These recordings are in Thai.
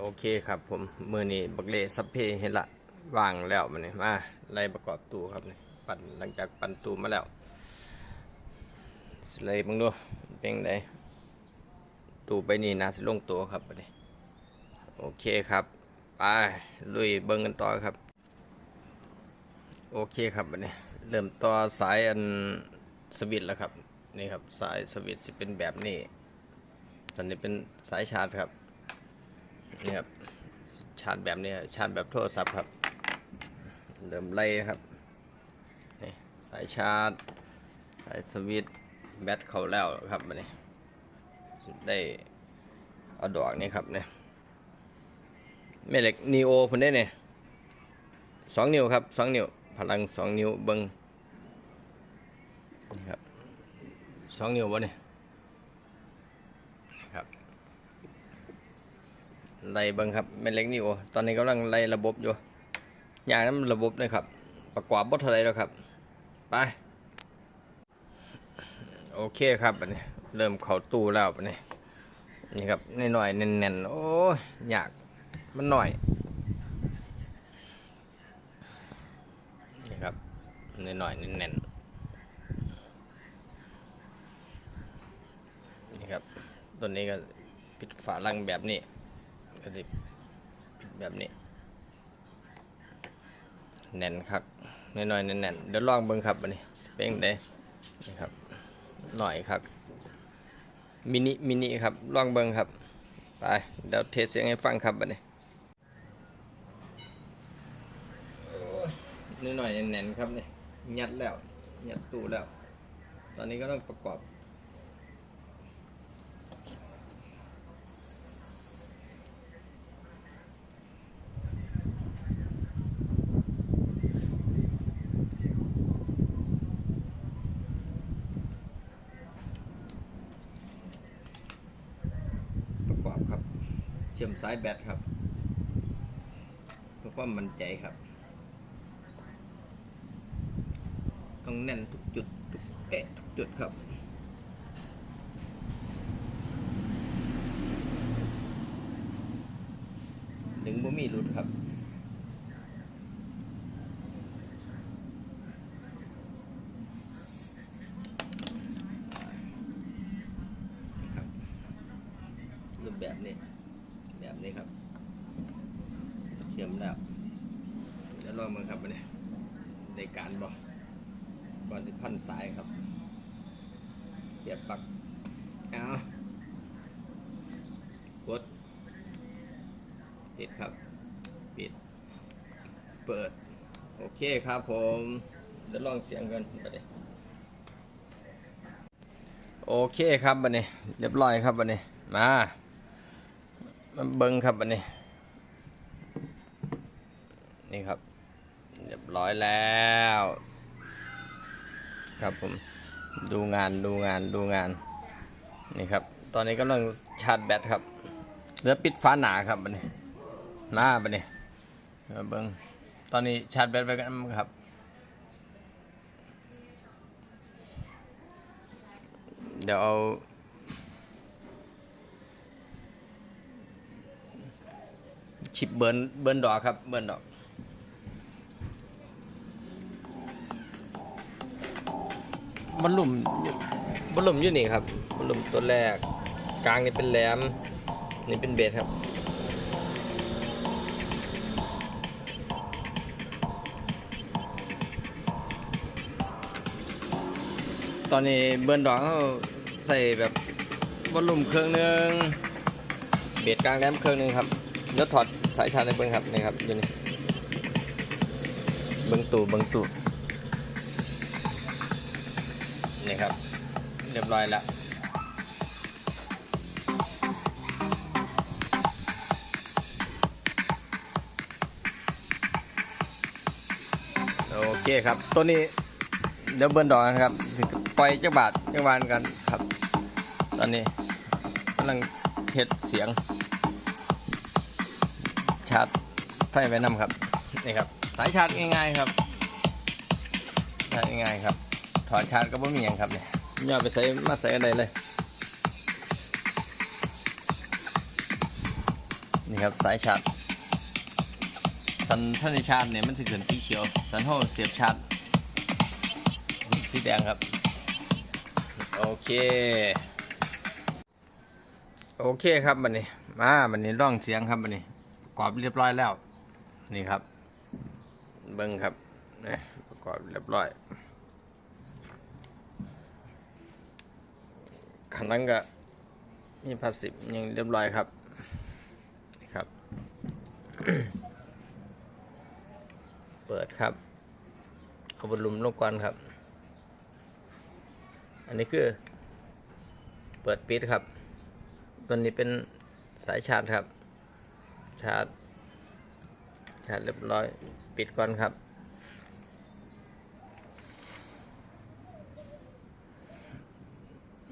โอเคครับผมมือนี้บักเลสัพเพเห็นละวางแล้วมันนี่มาไล่ประกอบตู้ครับนี่ปั่นหลังจากปั่นตู้มาแล้วสิเลยมึงดูเป็นไงตู้ไปนี่นาสิลงตัวครับบัดนี้โอเคครับไปลุยเบิ้งกันต่อครับ โอเคครับบัดนี้เริ่มต่อสายอันสวิตแล้วครับนี่ครับสายสวิตช์สิเป็นแบบนี้ตอนนี้เป็นสายชาร์จครับ นี่ครับชาร์จแบบนี้ชาร์จแบบโทรศัพท์ครับเริ่มไล่ครับนี่สายชาร์จ สายสวิตช์แบตเขาแล้วครับบัดนี้สิได้เอาดอกนี่ครับเนี่ยแม่เหล็กนีโอผมได้เนี่ยสองนิ้วครับสองนิ้วพลังสองนิ้วเบิงนี่ครับสองนิ้ววะเนี่ยครับ ไล่เบิ้งครับแม่เล็กนี่โอตอนนี้กำลังไล่ระบบอยู่อย่างนั้นระบบนะครับ ประกอบบทอะไรแล้วครับ ไป โอเคครับอันนี้เริ่มเข้าตู้แล้วอันนี้นี่ครับหน่อยๆแน่นๆโอ้ยยากมันหน่อยนี่ครับหน่อยๆแน่นๆนี่ครับตัวนี้ก็ปิดฝาลังแบบนี้ ก็จะแบบนี้ แน่นครับน้อยๆแน่นๆเดี๋ยวลองเบิ่งครับอันนี้เป็นจั่งนี่ครับหน่อยครับมินิมินิครับลองเบิ่งครับไปเดี๋ยวเทสเสียงให้ฟังครับอันนี้นิดหน่อยๆแน่นๆครับนี่ยัดแล้วยัดตู้แล้ว ตอนนี้ก็ต้องประกอบ ประกอบครับ เชื่อมสายแบตครับเพื่อความมั่นใจครับ ต้องแน่นทุกจุดทุกเป๊ะทุกจุดครับถึงบ่มีหลุดครับครับรูปแบบนี้ นี้ครับเชื่อมแล้วเดี๋ยวลองมือครับอันนี้ในการบอกก่อนจะพันสายครับ เสียบปลั๊กเอากดปิดครับ ปิด เปิด โอเคครับผมเดี๋ยวลองเสียงกันไปเลยโอเคครับบันนี้เรียบร้อยครับบันนี้มา มาเบิ้งครับบันนี้ นี่ครับ เรียบร้อยแล้ว ครับผมดูงานดูงานดูงาน นี่ครับ ตอนนี้กำลังชาร์จแบตครับเหลือปิดฟ้าหนาครับบันนี้มาบันนี้มาเบิ้งตอนนี้ชาร์จแบตไปกันครับเดี๋ยวเอา ชิปเบิร์นเบิร์นดอกครับ เบิร์นดอกบอลลุ่มอยู่บอลลุ่มอยู่นี่ครับบอลลุ่มตัวแรก กลางนี่เป็นแหลม นี่เป็นเบสครับตอนนี้เบิร์นดอกเขาใส่แบบบอลลุ่มเครื่องหนึง เบสกลางแหลมเครื่องหนึงครับ แล้วถอดสายชาร์จในเบิ้งครับนี่ครับอยู่นี่เบิ้งตู่เบิ้งตู่นี่ครับ เรียบร้อยแล้วโอเคครับ ตัวนี้เดี๋ยวเบิร์นดอกนะครับปล่อยจักบาทจักบานกันครับ ตอนนี้กำลังเทสเสียง ฟไว้นำครับนี่ครับ สายชาร์จง่ายๆครับชาร์จง่ายๆครับ ถอดชาร์จก็ไม่มีอย่างครับเนี่ยย่อไปใส่มาใส่อะไรเลยนี่ครับสายชาร์จสันท่านในชาร์จเนี่ยมันจะเกินสีเขียวสันเท่าเสียบชาร์จสีแดงครับ โอเค โอเคครับบันนี้มาบันนี้ร่องเสียงครับบันนี้ปรอบเรียบร้อยแล้ว นี่ครับ เบิ้งครับนี่ประกอบเรียบร้อยขันนั้นก็มีพลาสติกยังเรียบร้อยครับนี่ครับ เปิดครับ เอาบอลลุมลงก่อนครับ อันนี้คือ เปิดปิดครับ ตัวนี้เป็นสายชาร์จครับ ชาร์จ ชาร์จเรียบร้อย ปิดก่อนครับ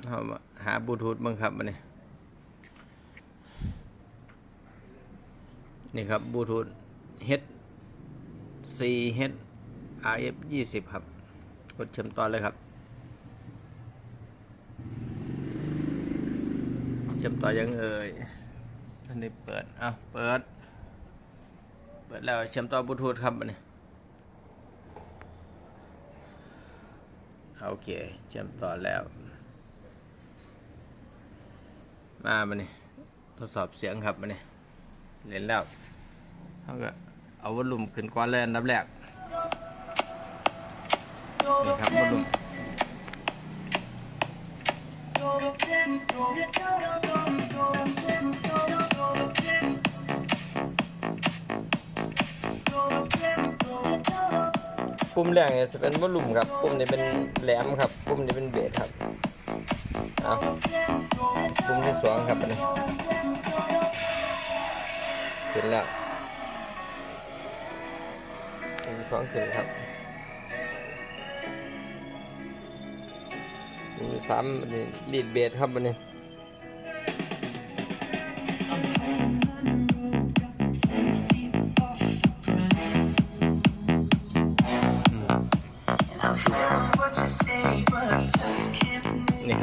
เอามาหาบลูทูธบ้างครับมันนี่นี่ครับบลูทูธ H C H R F 20ครับ กดเชื่อมต่อเลยครับ เชื่อมต่อยังเอ่ยอันนี้เปิด อะ เปิด ปิดแล้วเชื่อมต่อบลูทูธครับมันนี่โอเคเชื่อมต่อแล้ว มามันนี่ทดสอบเสียงครับมันนี่เล่นแล้วเขาก็เอาวอลลุ่มขึ้นก่อนเลยอันดับแรกนี่ครับวอลลุ่ม ปุ่มแรกเนี่ยจะเป็นวอลลุ่มครับ ปุ่มนี้เป็นแหลมครับ ปุ่มนี้เป็นเบสครับเอาปุ่มที่สองครับอันนี้ขึ้นแล้วปุ่มสองขึ้นครับปุ่มสามอันนี้ลีดเบสครับอันนี้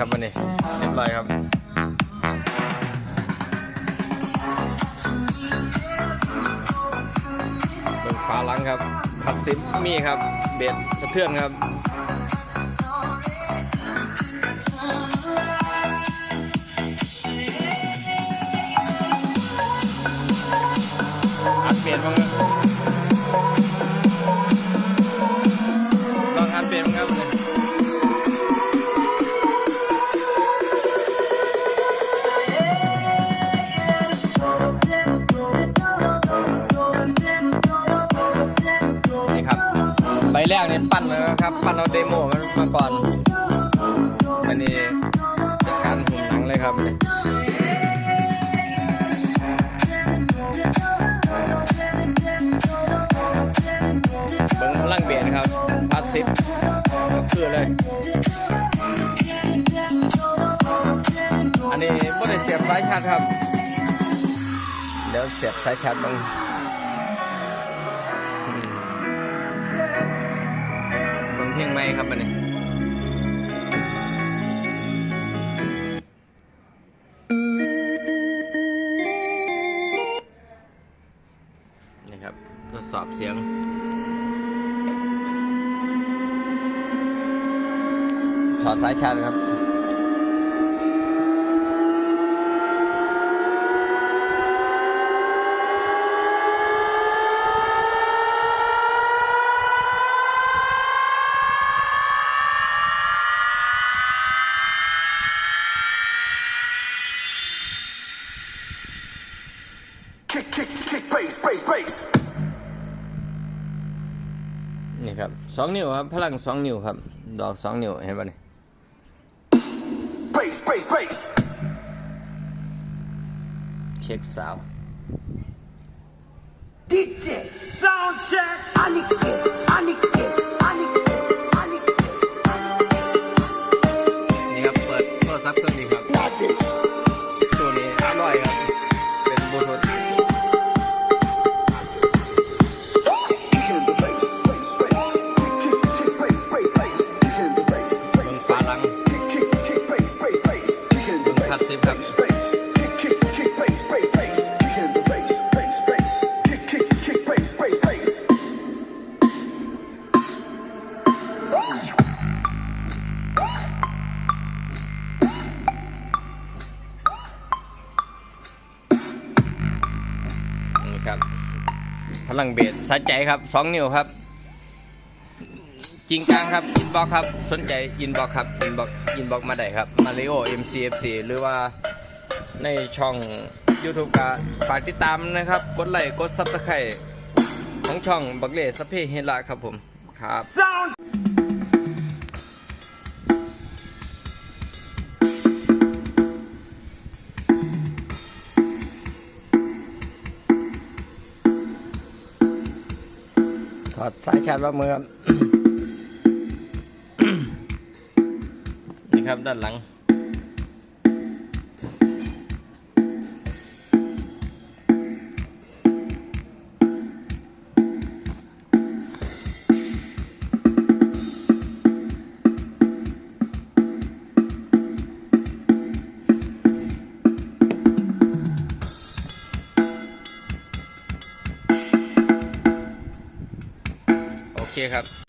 ครับอันนี้เรียบร้อยครับเบิ่งฟ้าหลังครับผัดซิปมีครับ เบสสะเทือนครับ นี่ยปั้นมาแล้วครับปันเอาเดโมมันมาก่อนอันนี้เป็นการหุ่นหนังเลยครับเบิ้งพลังเบียดครับพาสซิฟก็คือเลย อันนี้ไม่ได้เสียบสายชาร์จครับ เดี๋ยวเสียบสายชาร์จบ้าง มครับมันนี้นี่ครับทดสอบเสียงถอดสายชาร์จครับ สองนิ้วครับ พลังสองนิ้วครับ ดอกสองนิ้วเห็นป่ะนี่ Bass, bass, bass. เช็คซาว DJ, sound check. I need to get, I need to same time. พลังเบสสะใจครับสองนิ้วครับ จริงกลางครับอินบ็อกครับสนใจอินบ็อกครับอินบ็อกอินบ็อกมาได้ครับมาริโอ MCFC หรือว่าในช่อง YouTube ก็ฝากติดตามนะครับ กดไลค์กดซับสไครต์ของช่องบักเล่สพเพเฮละครับผมครับถอดสายชาร์จว่ามือครับ ครับด้านหลัง โอเคครับ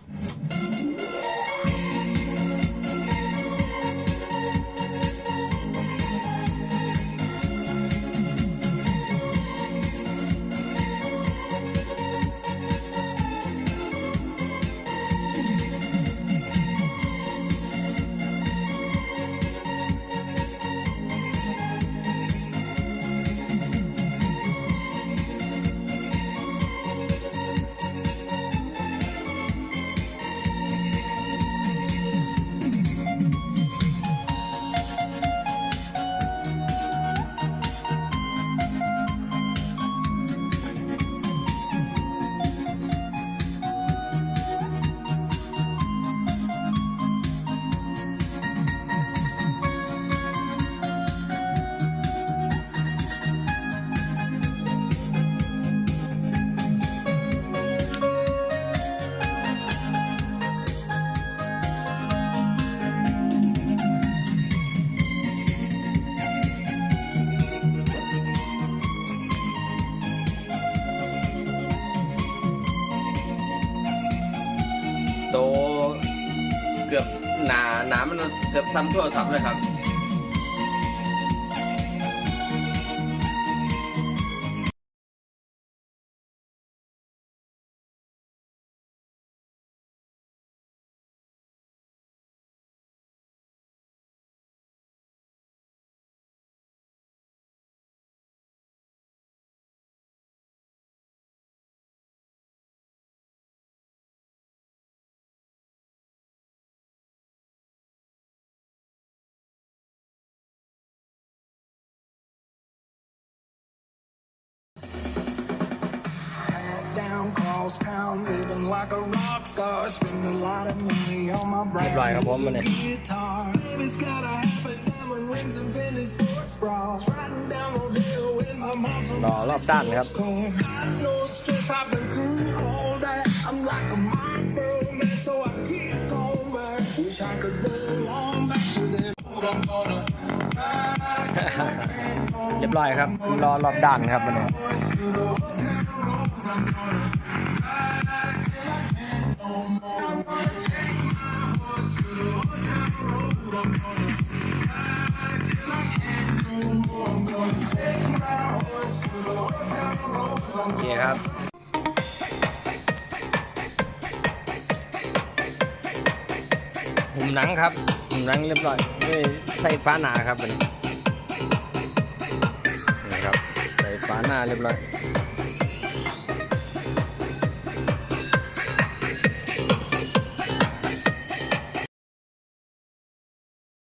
เกือบหนาหนามันเกือบซ้ำโทรศัพท์เลยครับ down cross town, living like a rock star. Spend a lot of money on my เรียบร้อย brand ครับผมมันเนี่ย guitar. Baby's got a habit, diamond rings and vintage sports bras. Riding down Rodeo with my muscle. รอรอบด้านครับ Going, got no stress, I've been through all that. I'm like a micro man, so I keep going back. Wish I could go on back to them. I'm gonna เรียบร้อยครับ รอรอบด้านครับมันเนี่ย โอเคครับหุ่มหนังครับหุ่มหนังเรียบร้อยด้วยใส่ฟ้าหนาครับอันนี้นี่ครับใส่ฟ้าหนาเรียบร้อย